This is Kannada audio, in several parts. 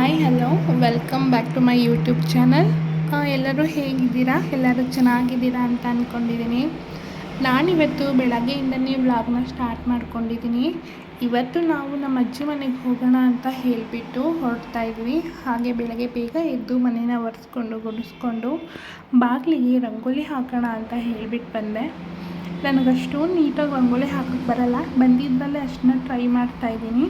Hi hello welcome back to my YouTube channel ಎಲ್ಲರೂ ಹೇಗಿದ್ದೀರಾ? ಎಲ್ಲರೂ ಚೆನ್ನಾಗಿದ್ದೀರಾ ಅಂತ ಅಂದ್ಕೊಂಡಿದ್ದೀನಿ ನಾನಿವತ್ತು ಬೆಳಗ್ಗೆಯಿಂದನೇ ವ್ಲಾಗ್ನ ಸ್ಟಾರ್ಟ್ ಮಾಡ್ಕೊಂಡಿದ್ದೀನಿ. ಇವತ್ತು ನಾವು ನಮ್ಮ ಅಜ್ಜಿ ಮನೆಗೆ ಹೋಗೋಣ ಅಂತ ಹೇಳಿಬಿಟ್ಟು ಹೊರಡ್ತಾ ಇದ್ವಿ. ಹಾಗೆ ಬೆಳಗ್ಗೆ ಬೇಗ ಎದ್ದು ಮನೇನ ಒರೆಸ್ಕೊಂಡು, ಗುಡಿಸ್ಕೊಂಡು ಬಾಗಿಲಿಗೆ ರಂಗೋಲಿ ಹಾಕೋಣ ಅಂತ ಹೇಳಿಬಿಟ್ಟು ಬಂದೆ. ನನಗಷ್ಟು ನೀಟಾಗಿ ರಂಗೋಲಿ ಹಾಕಕ್ಕೆ ಬರಲ್ಲ. ಬಂದಿದ್ದಲ್ಲೇ ಅಷ್ಟನ್ನ ಟ್ರೈ ಮಾಡ್ತಾಯಿದ್ದೀನಿ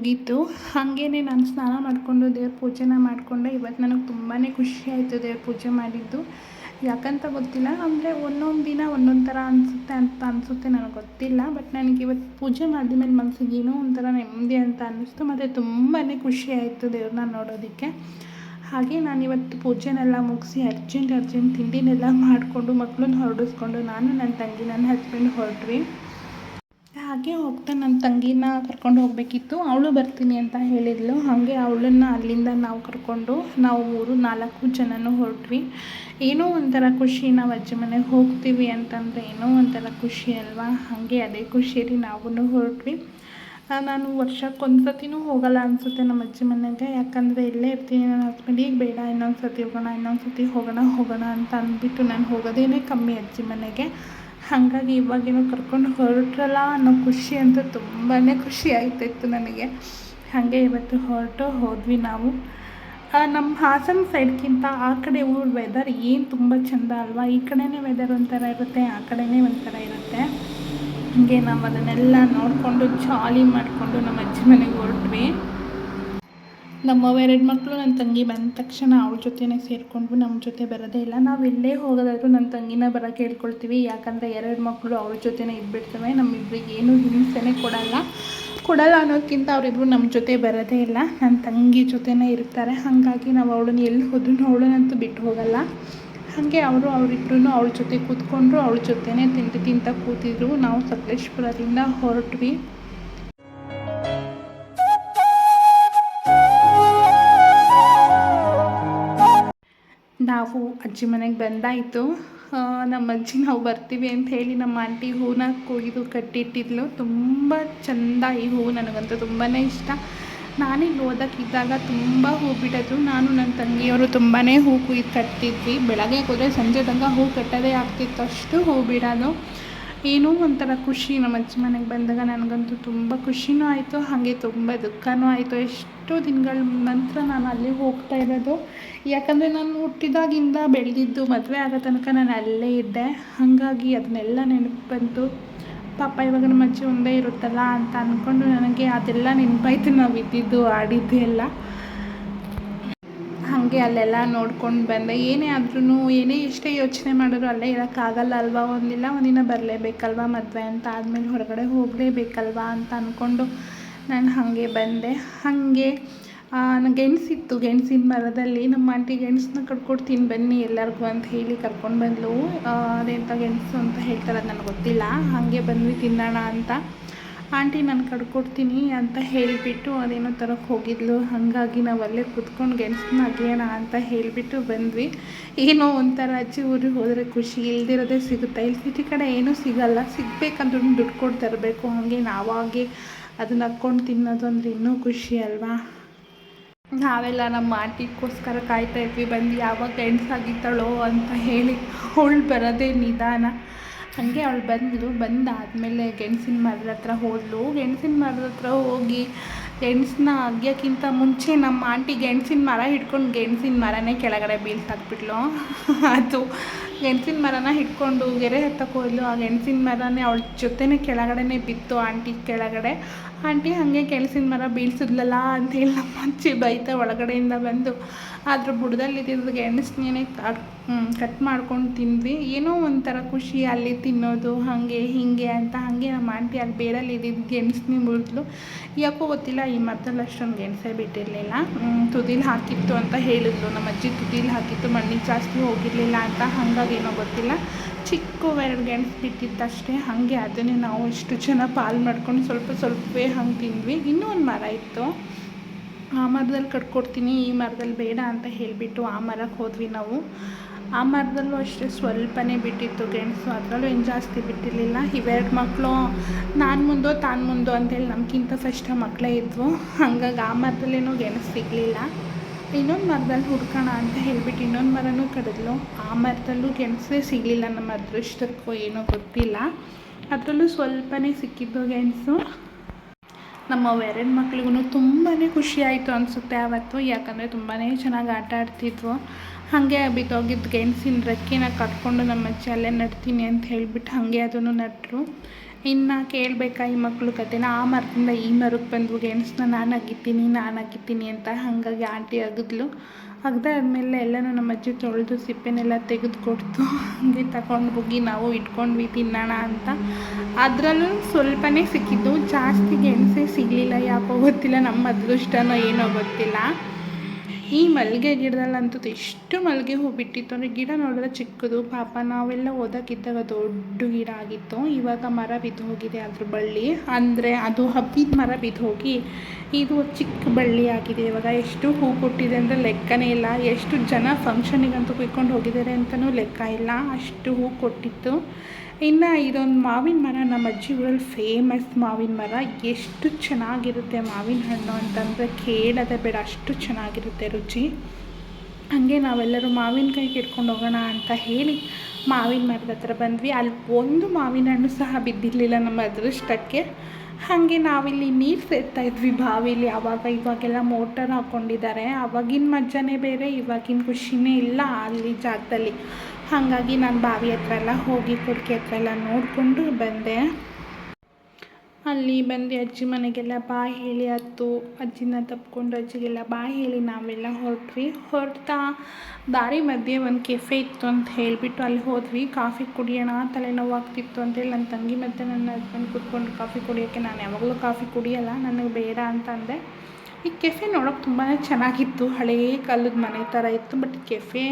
ಮುಗೀತು. ಹಾಗೇ ನಾನು ಸ್ನಾನ ಮಾಡಿಕೊಂಡು ದೇವ್ರ ಪೂಜೆನ ಮಾಡಿಕೊಂಡೆ. ಇವತ್ತು ನನಗೆ ತುಂಬಾ ಖುಷಿ ಆಯಿತು ದೇವ್ರ ಪೂಜೆ ಮಾಡಿದ್ದು. ಯಾಕಂತ ಗೊತ್ತಿಲ್ಲ, ಅಂದರೆ ಒಂದೊಂದು ದಿನ ಒಂದೊಂದು ಥರ ಅನಿಸುತ್ತೆ ಅಂತ ಅನಿಸುತ್ತೆ ನನಗೆ ಗೊತ್ತಿಲ್ಲ. ಬಟ್ ನನಗೆ ಇವತ್ತು ಪೂಜೆ ಮಾಡಿದ ಮೇಲೆ ಮನಸ್ಸಿಗೆ ಏನೋ ಒಂಥರ ನೆಮ್ಮದಿ ಅಂತ ಅನ್ನಿಸ್ತು. ಮತ್ತು ತುಂಬಾ ಖುಷಿ ಆಯಿತು ದೇವ್ರನ್ನ ನೋಡೋದಕ್ಕೆ. ಹಾಗೆ ನಾನು ಇವತ್ತು ಪೂಜೆನೆಲ್ಲ ಮುಗಿಸಿ ಅರ್ಜೆಂಟ್ ಅರ್ಜೆಂಟ್ ತಿಂಡಿನೆಲ್ಲ ಮಾಡಿಕೊಂಡು ಮಕ್ಕಳನ್ನ ಹೊರಡಿಸ್ಕೊಂಡು ನಾನು ನನ್ನ ತಂಗಿ ನನ್ನ ಹಸ್ಬೆಂಡ್ ಹೊರಟ್ವಿ. ಹಾಗೆ ಹೋಗ್ತಾ ನನ್ನ ತಂಗಿನ ಕರ್ಕೊಂಡು ಹೋಗಬೇಕಿತ್ತು. ಅವಳು ಬರ್ತೀನಿ ಅಂತ ಹೇಳಿದ್ಲು. ಹಾಗೆ ಅವಳನ್ನು ಅಲ್ಲಿಂದ ನಾವು ಕರ್ಕೊಂಡು ನಾವು ಮೂರು ನಾಲ್ಕು ಜನನೂ ಹೊರಟ್ವಿ. ಏನೋ ಒಂಥರ ಖುಷಿ ನಾವು ಅಜ್ಜಿ ಮನೆಗೆ ಹೋಗ್ತೀವಿ ಅಂತಂದರೆ ಏನೋ ಒಂಥರ ಖುಷಿ ಅಲ್ವಾ? ಹಾಗೆ ಅದೇ ಖುಷಿಯಲ್ಲಿ ನಾವೂ ಹೊರಟ್ವಿ. ನಾನು ವರ್ಷಕ್ಕೊಂದು ಸತಿನೂ ಹೋಗಲ್ಲ ಅನಿಸುತ್ತೆ ನಮ್ಮ ಅಜ್ಜಿ ಮನೆಗೆ. ಯಾಕಂದರೆ ಇಲ್ಲೇ ಇರ್ತೀನಿ ನನ್ನ ಹಸ್ಬೆಂಡ್. ಈಗ ಬೇಡ ಇನ್ನೊಂದು ಸತಿ ಹೋಗೋಣ ಇನ್ನೊಂದು ಸತಿ ಹೋಗೋಣ ಹೋಗೋಣ ಅಂತ ಅಂದ್ಬಿಟ್ಟು ನಾನು ಹೋಗೋದೇನೇ ಕಮ್ಮಿ ಅಜ್ಜಿ ಮನೆಗೆ. ಹಾಗಾಗಿ ಇವಾಗೇನೋ ಕರ್ಕೊಂಡು ಹೊರಟ್ರಲ್ಲ ಅನ್ನೋ ಖುಷಿ ಅಂತೂ ತುಂಬಾ ಖುಷಿ ಆಯ್ತಿತ್ತು ನನಗೆ. ಹಾಗೆ ಇವತ್ತು ಹೊರಟು ಹೋದ್ವಿ ನಾವು. ನಮ್ಮ ಹಾಸನ ಸೈಡ್ಗಿಂತ ಆ ಕಡೆ ಊರು ವೆದರ್ ಏನು ತುಂಬ ಚೆಂದ ಅಲ್ವಾ? ಈ ಕಡೆನೇ ವೆದರ್ ಒಂಥರ ಇರುತ್ತೆ, ಆ ಕಡೆನೇ ಒಂಥರ ಇರುತ್ತೆ. ಹಾಗೆ ನಾವು ಅದನ್ನೆಲ್ಲ ನೋಡಿಕೊಂಡು ಜಾಲಿ ಮಾಡಿಕೊಂಡು ನಮ್ಮ ಅಜ್ಜಿ ಮನೆಗೆ ಹೊರಟ್ವಿ. ನಮ್ಮವ ಎರಡು ಮಕ್ಕಳು ನನ್ನ ತಂಗಿ ಬಂದ ತಕ್ಷಣ ಅವಳ ಜೊತೆನೇ ಸೇರಿಕೊಂಡು ನಮ್ಮ ಜೊತೆ ಬರೋದೇ ಇಲ್ಲ. ನಾವು ಎಲ್ಲೇ ಹೋಗೋದಾದರೂ ನನ್ನ ತಂಗಿನ ಬರೋಕ್ಕೆ ಹೇಳ್ಕೊಳ್ತೀವಿ ಯಾಕಂದರೆ ಎರಡು ಮಕ್ಕಳು ಅವ್ರ ಜೊತೆನೇ ಇದ್ಬಿಡ್ತವೆ. ನಮ್ಮಿಬ್ಬರಿಗೆ ಏನು ಹಿಂಸೆನೇ ಕೊಡಲ್ಲ. ಕೊಡಲ್ಲ ಅನ್ನೋದಕ್ಕಿಂತ ಅವರಿಬ್ಬರು ನಮ್ಮ ಜೊತೆ ಬರೋದೇ ಇಲ್ಲ. ನನ್ನ ತಂಗಿ ಜೊತೆನೇ ಇರ್ತಾರೆ. ಹಾಗಾಗಿ ನಾವು ಅವಳನ್ನ ಎಲ್ಲಿ ಹೋದ್ರು ಅವಳನ್ನಂತೂ ಬಿಟ್ಟು ಹೋಗಲ್ಲ. ಹಾಗೆ ಅವರು ಅವರಿಬ್ರು ಅವಳ ಜೊತೆ ಕೂತ್ಕೊಂಡ್ರು, ಅವಳ ಜೊತೆನೇ ತಿಂಡಿ ತಿಂತ ಕೂತಿದ್ರು. ನಾವು ಸಕಲೇಶ್ಪುರದಿಂದ ಹೊರಟ್ವಿ. ನಾವು ಅಜ್ಜಿ ಮನೆಗೆ ಬಂದಾಯಿತು. ನಮ್ಮ ಅಜ್ಜಿ ನಾವು ಬರ್ತೀವಿ ಅಂತ ಹೇಳಿ ನಮ್ಮ ಆಂಟಿ ಹೂನ ಕೊಯ್ದು ಕಟ್ಟಿಟ್ಟಿದ್ಲು. ತುಂಬ ಚಂದ ಈ ಹೂವು ನನಗಂತೂ ತುಂಬಾ ಇಷ್ಟ. ನಾನೇ ಓದೋಕ್ಕಿದ್ದಾಗ ತುಂಬ ಹೂ ಬಿಡೋದು. ನಾನು ನನ್ನ ತಂಗಿಯವರು ತುಂಬಾ ಹೂ ಕುಯ್ದು ಕಟ್ತಿದ್ವಿ ಬೆಳಗ್ಗೆ ಹೋದರೆ ಸಂಜೆ ತನಕ ಹೂ ಕಟ್ಟೋದೇ ಆಗ್ತಿತ್ತು. ಅಷ್ಟು ಹೂ ಬಿಡೋದು. ಏನೋ ಒಂಥರ ಖುಷಿ ನಮ್ಮ ಅಜ್ಜಿ ಮನೆಗೆ ಬಂದಾಗ ನನಗಂತೂ ತುಂಬ ಖುಷಿನೂ ಆಯಿತು, ಹಾಗೆ ತುಂಬ ದುಃಖನೂ ಆಯಿತು. ಎಷ್ಟೋ ದಿನಗಳ ನಂತರ ನಾನು ಅಲ್ಲಿ ಹೋಗ್ತಾ ಇರೋದು. ಯಾಕಂದರೆ ನಾನು ಹುಟ್ಟಿದಾಗಿಂದ ಬೆಳೆದಿದ್ದು ಮದುವೆ ಆಗೋ ತನಕ ನಾನು ಅಲ್ಲೇ ಇದ್ದೆ. ಹಾಗಾಗಿ ಅದನ್ನೆಲ್ಲ ನೆನಪು ಬಂತು. ಪಾಪ ಇವಾಗ ನಮ್ಮ ಅಜ್ಜಿ ಒಂದೇ ಇರುತ್ತಲ್ಲ ಅಂತ ಅಂದ್ಕೊಂಡು ನನಗೆ ಅದೆಲ್ಲ ನೆನಪಾಯ್ತು. ನಾವು ಇದ್ದಿದ್ದು ಆಡಿದ್ದು ಎಲ್ಲ. ಹಾಗೆ ಅಲ್ಲೆಲ್ಲ ನೋಡ್ಕೊಂಡು ಬಂದೆ. ಏನೇ ಆದ್ರೂ ಏನೇ ಎಷ್ಟೇ ಯೋಚನೆ ಮಾಡಿದ್ರು ಅಲ್ಲೇ ಇರೋಕ್ಕಾಗಲ್ಲ ಅಲ್ವಾ? ಒಂದಿಲ್ಲ ಒಂದಿನ ಬರಲೇಬೇಕಲ್ವಾ ಮದುವೆ ಅಂತ? ಆದಮೇಲೆ ಹೊರಗಡೆ ಹೋಗಲೇಬೇಕಲ್ವಾ ಅಂತ ಅಂದ್ಕೊಂಡು ನಾನು ಹಾಗೆ ಬಂದೆ. ಹಾಗೆ ಗೆಣಸಿತ್ತು ಗೆಣಸಿನ ಮರದಲ್ಲಿ ನಮ್ಮ ಆಂಟಿ ಗೆಣಸನ್ನ ಕಟ್ಕೊಡ್ತೀನಿ ಬನ್ನಿ ಎಲ್ಲರಿಗೂ ಅಂತ ಹೇಳಿ ಕರ್ಕೊಂಡು ಬಂದಳು ಅದೆಂಥ ಗೆಣಸು ಅಂತ ಹೇಳ್ತಾರೆ ಅದು ನನಗೆ ಗೊತ್ತಿಲ್ಲ. ಹಾಗೆ ಬಂದ್ವಿ ತಿನ್ನೋಣ ಅಂತ. ಆಂಟಿ ನಾನು ಕಡ್ಕೊಡ್ತೀನಿ ಅಂತ ಹೇಳಿಬಿಟ್ಟು ಅದೇನೋ ತರಕ್ಕೆ ಹೋಗಿದ್ಲು. ಹಾಗಾಗಿ ನಾವು ಅಲ್ಲೇ ಕುತ್ಕೊಂಡು ಗೆಣಸನ್ನ ಅಗಿಯೋಣ ಅಂತ ಹೇಳಿಬಿಟ್ಟು ಬಂದ್ವಿ. ಏನೋ ಒಂಥರ ಅಜ್ಜಿ ಊರಿಗೆ ಹೋದರೆ ಖುಷಿ, ಇಲ್ದಿರೋದೇ ಸಿಗುತ್ತೆ? ಇಲ್ಲಿ ಸಿಟಿ ಕಡೆ ಏನೂ ಸಿಗಲ್ಲ. ಸಿಗಬೇಕಂದ್ರೂ ದುಡ್ಡು ಕೊಟ್ಟು ತರಬೇಕು. ಹಾಗೆ ನಾವಾಗೆ ಅದನ್ನ ಹಾಕ್ಕೊಂಡು ತಿನ್ನೋದು ಅಂದರೆ ಇನ್ನೂ ಖುಷಿ ಅಲ್ವಾ? ನಾವೆಲ್ಲ ನಮ್ಮ ಆಂಟಿಗೋಸ್ಕರ ಕಾಯ್ತಾ ಇದ್ವಿ. ಬಂದು ಯಾವಾಗ ಗೆಣಸಾಗಿತ್ತಾಳೋ ಅಂತ ಹೇಳಿ ಅವಳು ಬರೋದೇ ನಿಧಾನ. ಹಾಗೆ ಅವಳು ಬಂದಳು ಬಂದಾದಮೇಲೆ ಗೆಣಸಿನ ಮರದ ಹತ್ರ ಹೋದಳು ಗೆಣಸಿನ ಮರದ ಹತ್ರ ಹೋಗಿ ಗೆಣಸನ್ನ ಅಗಿಯೋಕ್ಕಿಂತ ಮುಂಚೆ ನಮ್ಮ ಆಂಟಿ ಗೆಣಸಿನ ಮರ ಹಿಡ್ಕೊಂಡು ಗೆಣಸಿನ ಮರನೇ ಕೆಳಗಡೆ ಬೀಳ್ಸಾಕ್ಬಿಟ್ಲು ಅದು ಗೆಣಸಿನ ಮರನ ಹಿಡ್ಕೊಂಡು ಗೆರೆ ಹತ್ತಕ್ಕೆ ಹೋದ್ಲು. ಆ ಗೆಣಸಿನ ಮರನೇ ಅವಳ ಜೊತೆನೇ ಕೆಳಗಡೆನೇ ಬಿತ್ತು. ಆಂಟಿ ಕೆಳಗಡೆ ಆಂಟಿ ಹಾಗೆ ಕೆಲ್ಸಿನ ಮರ ಬೀಳ್ಸಿದ್ಲಲ್ಲ ಅಂತೇಳಿ ನಮ್ಮ ಅಜ್ಜಿ ಬೈತಾ ಒಳಗಡೆಯಿಂದ ಬಂದು ಬುಡದಲ್ಲಿ ಇದ್ದಿದ್ದು ಗೆಣಸನ್ನೇ ಕಟ್ ಮಾಡ್ಕೊಂಡು ತಿಂದ್ವಿ. ಏನೋ ಒಂಥರ ಖುಷಿ ಅಲ್ಲಿ ತಿನ್ನೋದು, ಹಾಗೆ ಹೀಗೆ ಅಂತ ಹಾಗೆ ನಮ್ಮ ಆಂಟಿ ಅಲ್ಲಿ ಬೇರಲ್ಲಿ ಇದ್ದಿದ್ದು ಗೆಣಸನ್ನ ಮುರಿದ್ಲು ಯಾಕೋ ಗೊತ್ತಿಲ್ಲ, ಈ ಮರದಲ್ಲಿ ಅಷ್ಟೊಂದು ಗೆಣಸೇ ಬಿಟ್ಟಿರಲಿಲ್ಲ. ತುದಿಲಿ ಹಾಕಿತ್ತು ಅಂತ ಹೇಳಿದ್ಲು. ನಮ್ಮ ಅಜ್ಜಿ ತುದಿಲಿ ಹಾಕಿತ್ತು, ಮಣ್ಣಿಗೆ ಜಾಸ್ತಿ ಹೋಗಿರಲಿಲ್ಲ ಅಂತ ಹಾಗಾಗಿ ಏನೋ ಗೊತ್ತಿಲ್ಲ. ಚಿಕ್ಕ ಎರಡು ಗೆಣಸು ಬಿಟ್ಟಿತ್ತಷ್ಟೇ ಹಾಗೆ ಅದನ್ನೇ ನಾವು ಎಷ್ಟು ಜನ ಪಾಲು ಮಾಡ್ಕೊಂಡು ಸ್ವಲ್ಪ ಸ್ವಲ್ಪವೇ ಹಂಗೆ ತಿಂದ್ವಿ. ಇನ್ನೂ ಒಂದು ಮರ ಇತ್ತು. ಆ ಮರದಲ್ಲಿ ಕಟ್ಕೊಡ್ತೀನಿ, ಈ ಮರದಲ್ಲಿ ಬೇಡ ಅಂತ ಹೇಳಿಬಿಟ್ಟು ಆ ಮರಕ್ಕೆ ಹೋದ್ವಿ ನಾವು. ಆ ಮರದಲ್ಲೂ ಅಷ್ಟೇ ಸ್ವಲ್ಪನೇ ಬಿಟ್ಟಿತ್ತು ಗೆಣಸು ಅದರಲ್ಲೂ ಏನು ಜಾಸ್ತಿ ಬಿಟ್ಟಿರಲಿಲ್ಲ. ಇವೆರಡು ಮಕ್ಕಳು ನಾನು ಮುಂದೋ ತಾನು ಮುಂದೋ ಅಂತೇಳಿ ನಮಗಿಂತ ಫಸ್ಟ್ ಮಕ್ಕಳೇ ಇದ್ವು. ಹಂಗಾಗಿ ಆ ಮರದಲ್ಲೇನೂ ಗೆಣಸು ಸಿಗಲಿಲ್ಲ. ಇನ್ನೊಂದು ಮರದಲ್ಲಿ ಹುಡ್ಕೋಣ ಅಂತ ಹೇಳ್ಬಿಟ್ಟು ಇನ್ನೊಂದು ಮರನೂ ಕಡಿದ್ಲು ಆ ಮರದಲ್ಲೂ ಗೆಣಸೇ ಸಿಗಲಿಲ್ಲ ನಮ್ಮ ಅದೃಷ್ಟಕ್ಕೂ ಏನೋ ಗೊತ್ತಿಲ್ಲ. ಅದರಲ್ಲೂ ಸ್ವಲ್ಪನೇ ಸಿಕ್ಕಿದ್ದು ಗೆಣಸು ನಮ್ಮ ಎರಡು ಮಕ್ಳಿಗೂ ತುಂಬಾ ಖುಷಿಯಾಯಿತು ಅನಿಸುತ್ತೆ ಆವತ್ತು, ಯಾಕಂದರೆ ತುಂಬಾ ಚೆನ್ನಾಗಿ ಆಟ ಆಡ್ತಿದ್ವು ಹಾಗೆ ಬಿದ್ದೋಗಿದ್ದು ಗೆಣಸಿನ ರೆಕ್ಕಿನ ಕಟ್ಕೊಂಡು ನಮ್ಮ ಅಜ್ಜಿ ಅಲ್ಲೇ ನಡ್ತೀನಿ ಅಂತ ಹೇಳಿಬಿಟ್ಟು ಹಾಗೆ ಅದನ್ನು ನಟ್ಟರು ಇನ್ನು ಕೇಳಬೇಕಾ ಈ ಮಕ್ಕಳು ಕತೆನ? ಆ ಮರದಿಂದ ಈ ಮರಕ್ಕೆ ಬಂದ್ವು ಗೆಣಸನ್ನ ನಾನು ಅಗಿತೀನಿ ನಾನು ಅಗಿತೀನಿ ಅಂತ ಹಾಗಾಗಿ ಆಂಟಿ ಅಗಿದ್ಲು. ಅಗ್ದಾದ್ಮೇಲೆ ಎಲ್ಲನೂ ನಮ್ಮ ಅಜ್ಜಿ ತೊಳೆದು ಸಿಪ್ಪೆನೆಲ್ಲ ತೆಗೆದು ಕೊಡ್ತು ಹಾಗೆ ತಗೊಂಡು ಹೋಗಿ ನಾವು ಇಟ್ಕೊಂಡ್ವಿ, ತಿನ್ನೋಣ ಅಂತ. ಅದರಲ್ಲೂ ಸ್ವಲ್ಪನೇ ಸಿಕ್ಕಿದ್ದು. ಜಾಸ್ತಿ ಗೆಣಸೇ ಸಿಗಲಿಲ್ಲ, ಯಾಕೋ ಗೊತ್ತಿಲ್ಲ, ನಮ್ಮ ಅದೃಷ್ಟನೋ ಏನೋ ಗೊತ್ತಿಲ್ಲ. ಈ ಮಲ್ಲಿಗೆ ಗಿಡದಲ್ಲಂತೂ ಎಷ್ಟು ಮಲ್ಲಿಗೆ ಹೂ ಬಿಟ್ಟಿತ್ತು ಅಂದರೆ ಗಿಡ ನೋಡಿದ್ರೆ ಚಿಕ್ಕದು, ಪಾಪ ನಾವೆಲ್ಲ ಓದಕ್ಕಿದ್ದಾಗ ದೊಡ್ಡ ಗಿಡ ಆಗಿತ್ತು. ಇವಾಗ ಮರ ಬಿದ್ದು ಹೋಗಿದೆ ಅದ್ರ ಬಳ್ಳಿ. ಅಂದರೆ ಅದು ಹಬ್ಬಿದ ಮರ ಬಿದ್ದು ಹೋಗಿ ಇದು ಚಿಕ್ಕ ಬಳ್ಳಿ ಆಗಿದೆ. ಇವಾಗ ಎಷ್ಟು ಹೂ ಕೊಟ್ಟಿದೆ ಅಂದರೆ ಲೆಕ್ಕನೇ ಇಲ್ಲ. ಎಷ್ಟು ಜನ ಫಂಕ್ಷನಿಗಂತೂ ಕುಯ್ಕೊಂಡು ಹೋಗಿದ್ದಾರೆ ಅಂತಲೂ ಲೆಕ್ಕ ಇಲ್ಲ. ಅಷ್ಟು ಹೂ ಕೊಟ್ಟಿತ್ತು. ಇನ್ನು ಇದೊಂದು ಮಾವಿನ ಮರ, ನಮ್ಮ ಅಜ್ಜಿ ಊರಲ್ಲಿ ಫೇಮಸ್ ಮಾವಿನ ಮರ. ಎಷ್ಟು ಚೆನ್ನಾಗಿರುತ್ತೆ ಮಾವಿನ ಹಣ್ಣು ಅಂತಂದರೆ ಕೇಳೋದೇ ಬೇಡ, ಅಷ್ಟು ಚೆನ್ನಾಗಿರುತ್ತೆ ರುಚಿ. ಹಾಗೆ ನಾವೆಲ್ಲರೂ ಮಾವಿನಕಾಯಿ ಕಿಡ್ಕೊಂಡು ಹೋಗೋಣ ಅಂತ ಹೇಳಿ ಮಾವಿನ ಮರದ ಹತ್ರ ಬಂದ್ವಿ. ಅಲ್ಲಿ ಒಂದು ಮಾವಿನ ಹಣ್ಣು ಸಹ ಬಿದ್ದಿರಲಿಲ್ಲ ನಮ್ಮ ಅದೃಷ್ಟಕ್ಕೆ. ಹಾಗೆ ನಾವಿಲ್ಲಿ ನೀರು ಸೇರ್ತಾ ಇದ್ವಿ ಬಾವಿಲಿ. ಆವಾಗ ಇವಾಗೆಲ್ಲ ಮೋಟರ್ ಹಾಕ್ಕೊಂಡಿದ್ದಾರೆ ಆವಾಗಿನ ಮಜ್ಜನೇ ಬೇರೆ, ಇವಾಗಿನ ಖುಷಿನೇ ಇಲ್ಲ ಅಲ್ಲಿ ಜಾಗದಲ್ಲಿ. ಹಾಗಾಗಿ ನಾನು ಬಾವಿ ಹತ್ರ ಎಲ್ಲ ಹೋಗಿ ಕುಡಿಕೆ ಹತ್ರ ಎಲ್ಲ ನೋಡಿಕೊಂಡು ಬಂದೆ. ಅಲ್ಲಿ ಬಂದು ಅಜ್ಜಿ ಮನೆಗೆಲ್ಲ ಬಾ ಹೇಳಿ ಹತ್ತು. ಅಜ್ಜಿನ ತಪ್ಪಿಕೊಂಡು ಅಜ್ಜಿಗೆಲ್ಲ ಬಾ ಹೇಳಿ ನಾವೆಲ್ಲ ಹೊರಟ್ವಿ. ಹೊರಡ್ತಾ ದಾರಿ ಮಧ್ಯೆ ಒಂದು ಕೆಫೆ ಇತ್ತು ಅಂತ ಹೇಳಿಬಿಟ್ಟು ಅಲ್ಲಿ ಹೋದ್ವಿ. ಕಾಫಿ ಕುಡಿಯೋಣ ತಲೆನೋವು ಆಗ್ತಿತ್ತು ಅಂತೇಳಿ ನನ್ನ ತಂಗಿ ಮತ್ತು ನನ್ನ ಹಸ್ಬೆಂಡ್ ಕೂತ್ಕೊಂಡು ಕಾಫಿ ಕುಡಿಯೋಕ್ಕೆ ನಾನು ಯಾವಾಗಲೂ ಕಾಫಿ ಕುಡಿಯೋಲ್ಲ, ನನಗೆ ಬೇಡ ಅಂತ ಅಂದೆ. ಈ ಕೆಫೆ ನೋಡೋಕೆ ತುಂಬಾ ಚೆನ್ನಾಗಿತ್ತು. ಹಳೇ ಕಾಲದ ಮನೆ ಥರ ಇತ್ತು ಬಟ್ ಕೆಫೆ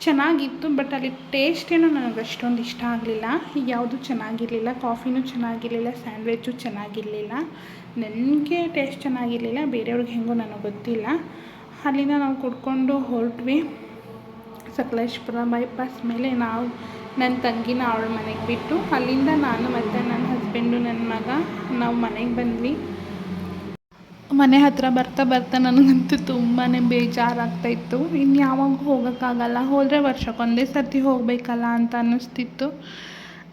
ಚೆನ್ನಾಗಿತ್ತು ಬಟ್ ಅಲ್ಲಿ ಟೇಸ್ಟ್ ಏನೋ ನನಗೆ ಅಷ್ಟೊಂದು ಇಷ್ಟ ಆಗಲಿಲ್ಲ. ಯಾವುದು ಚೆನ್ನಾಗಿರಲಿಲ್ಲ ಕಾಫಿನೂ ಚೆನ್ನಾಗಿರಲಿಲ್ಲ ಸ್ಯಾಂಡ್ವಿಚ್ಚು ಚೆನ್ನಾಗಿರಲಿಲ್ಲ. ನನಗೆ ಟೇಸ್ಟ್ ಚೆನ್ನಾಗಿರಲಿಲ್ಲ, ಬೇರೆಯವ್ರಿಗೆ ಹೆಂಗೋ ನನಗೆ ಗೊತ್ತಿಲ್ಲ. ಅಲ್ಲಿಂದ ನಾವು ಕುಡ್ಕೊಂಡು ಹೊರಟ್ವಿ. ಸಕಲೇಶ್ಪುರ ಬೈಪಾಸ್ ಮೇಲೆ ನಾವು ನನ್ನ ತಂಗಿನ ಅವಳ ಮನೆಗೆ ಬಿಟ್ಟು, ಅಲ್ಲಿಂದ ನಾನು ಮತ್ತು ನನ್ನ ಹಸ್ಬೆಂಡು ನನ್ನ ಮಗ, ನಾವು ಮನೆಗೆ ಬಂದ್ವಿ. ಮನೆ ಹತ್ತಿರ ಬರ್ತಾ ಬರ್ತಾ ನನಗಂತೂ ತುಂಬಾ ಬೇಜಾರಾಗ್ತಾಯಿತ್ತು ಇನ್ನು ಯಾವಾಗ ಹೋಗೋಕ್ಕಾಗಲ್ಲ. ಹೋದರೆ ವರ್ಷಕ್ಕೊಂದೇ ಸರ್ತಿ ಹೋಗಬೇಕಲ್ಲ ಅಂತ ಅನ್ನಿಸ್ತಿತ್ತು.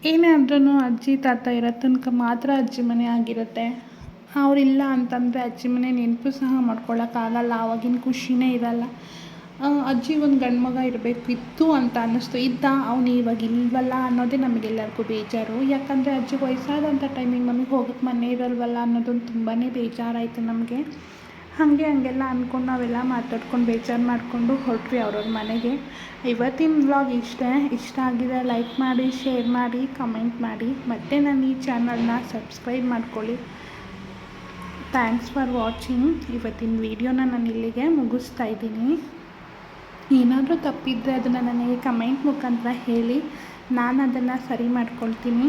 ಏನೇ ಆದ್ರೂ ಅಜ್ಜಿ, ತಾತ ಇರೋ ತನಕ ಮಾತ್ರ ಅಜ್ಜಿ ಮನೆ ಆಗಿರುತ್ತೆ. ಅವರಿಲ್ಲ ಅಂತಂದರೆ ಅಜ್ಜಿ ಮನೆ ನೆನಪು ಸಹ ಮಾಡ್ಕೊಳ್ಳೋಕ್ಕಾಗಲ್ಲ ಆವಾಗಿನ ಖುಷಿನೇ ಇರಲ್ಲ. ಅಜ್ಜಿ ಒಂದು ಗಂಡು ಮಗ ಇರಬೇಕಿತ್ತು ಅಂತ ಅನ್ನಿಸ್ತು. ಇದ್ದ, ಅವನು ಇವಾಗ ಇಲ್ವಲ್ಲ ಅನ್ನೋದೇ ನಮಗೆಲ್ಲರಿಗೂ ಬೇಜಾರು. ಯಾಕಂದರೆ ಅಜ್ಜಿ ವಯಸ್ಸಾದಂಥ ಟೈಮಿಗೆ ನಮಗೆ ಹೋಗೋಕ್ಕೆ ಮನೆ ಇರಲ್ವಲ್ಲ ಅನ್ನೋದೊಂದು ತುಂಬಾ ಬೇಜಾರಾಯಿತು ನಮಗೆ. ಹಾಗೆ ಹಂಗೆಲ್ಲ ಅಂದ್ಕೊಂಡು ನಾವೆಲ್ಲ ಮಾತಾಡ್ಕೊಂಡು ಬೇಜಾರು ಮಾಡಿಕೊಂಡು ಹೊರಟ್ರಿ ಅವ್ರವ್ರ ಮನೆಗೆ. ಇವತ್ತಿನ ವ್ಲಾಗ್ ಇಷ್ಟೇ. ಇಷ್ಟ ಆಗಿದೆ ಲೈಕ್ ಮಾಡಿ ಶೇರ್ ಮಾಡಿ ಕಮೆಂಟ್ ಮಾಡಿ. ಮತ್ತು ನಾನು ಈ ಚಾನಲ್ನ ಸಬ್ಸ್ಕ್ರೈಬ್ ಮಾಡ್ಕೊಳ್ಳಿ. ಥ್ಯಾಂಕ್ಸ್ ಫಾರ್ ವಾಚಿಂಗ್ ಇವತ್ತಿನ ವೀಡಿಯೋನ ನಾನು ಇಲ್ಲಿಗೆ ಮುಗಿಸ್ತಾ ಇದ್ದೀನಿ. ಏನಾದರೂ ತಪ್ಪಿದ್ದರೆ ಅದನ್ನು ನನಗೆ ಕಮೆಂಟ್ ಮುಖಾಂತರ ಹೇಳಿ. ನಾನು ಅದನ್ನು ಸರಿ ಮಾಡ್ಕೊಳ್ತೀನಿ.